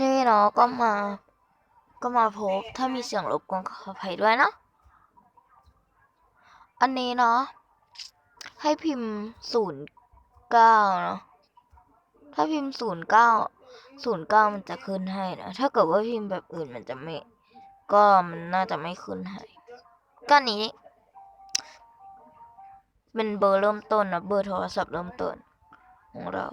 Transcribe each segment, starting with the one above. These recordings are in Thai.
นี่เนาะก็มา ก็มาพบถ้ามีเสียงรบกวนขออภัยด้วยนะ อันนี้เนาะให้พิมพ์ศูนย์เก้าเนาะถ้าพิมพ์ศูนย์เก้าศูนย์เก้ามันจะขึ้นให้นะถ้าเกิดว่าพิมพ์แบบอื่นมันจะไม่ ก็มันน่าจะไม่ขึ้นให้ก็นี้เป็นเบอร์เริ่มต้นนะเบอร์โทรศัพท์เริ่มต้นของเรา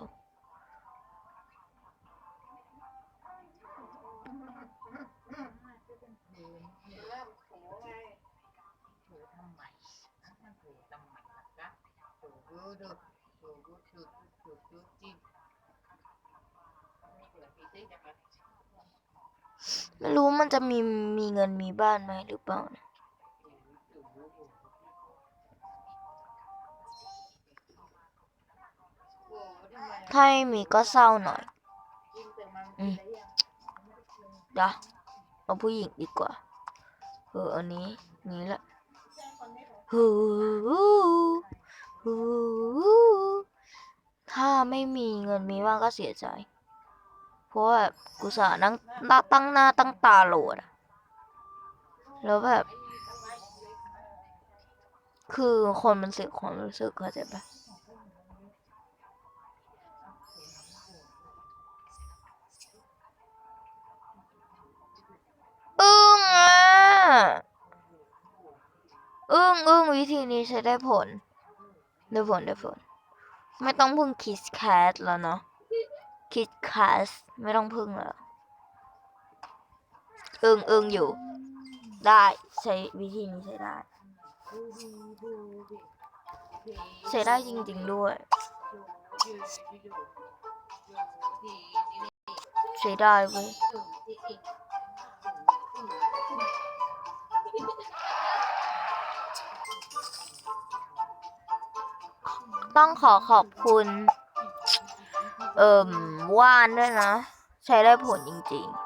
ไม่รู้มันจะมีมีเงินมีบ้านไหมหรือเปล่านะถ้าไม่มีก็เศร้าหน่อยอืมเดี๋ยวเอาผู้หญิงดีกว่า เอออันนี้นี้แหละฮูฮูถ้าไม่มีเงินมีบ้างก็เสียใจ เพราะว่าแบบกูสานั่งตั้งตั้งหน้าตั้งตาโหลดอะแล้วแบบ คือคนมันเสียความรู้สึกเข้าใจปะอึ้งอะ อึ้งอึ้งวิธีนี้ใช้ได้ผล ได้ผลได้ผล ไม่ต้องพึ่งคิสแคทแล้วเนาะคิดคาสไม่ต้องพึ่งแล้วอึ้งอึงอยู่ ได้ใช้วิธีนี้ใช้ได้ ใช้ได้จริง ๆด้วย ใช้ได้เว้ย ต้องขอขอบคุณ เอิ่มว่านด้วยนะ ใช้ได้ผลจริง ๆ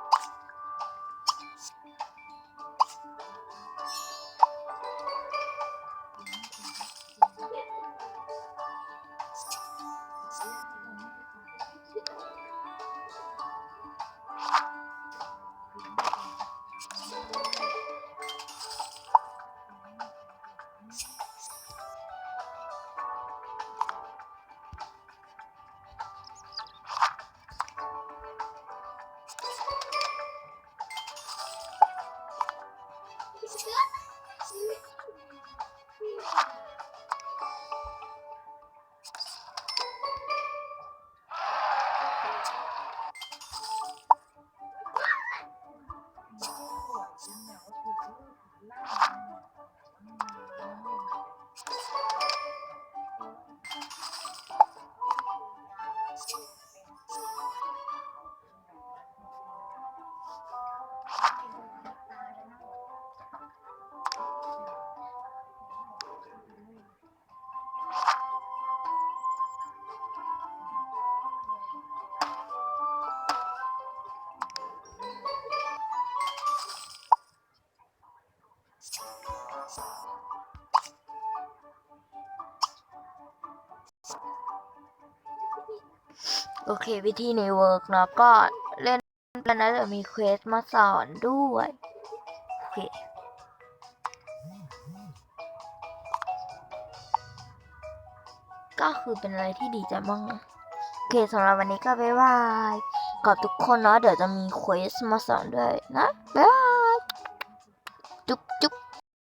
な。 โอเค วิธีในเวิร์กเนาะก็เล่นแล้วนะเดี๋ยวมีเควสมาสอนด้วย โอเคก็คือเป็นอะไรที่ดีใจมากนะโอเคสำหรับวันนี้ก็บ๊ายบายขอบทุกคนเนาะเดี๋ยวจะมีเควสมาสอนด้วยนะ บ๊ายบาย チュッチュッ。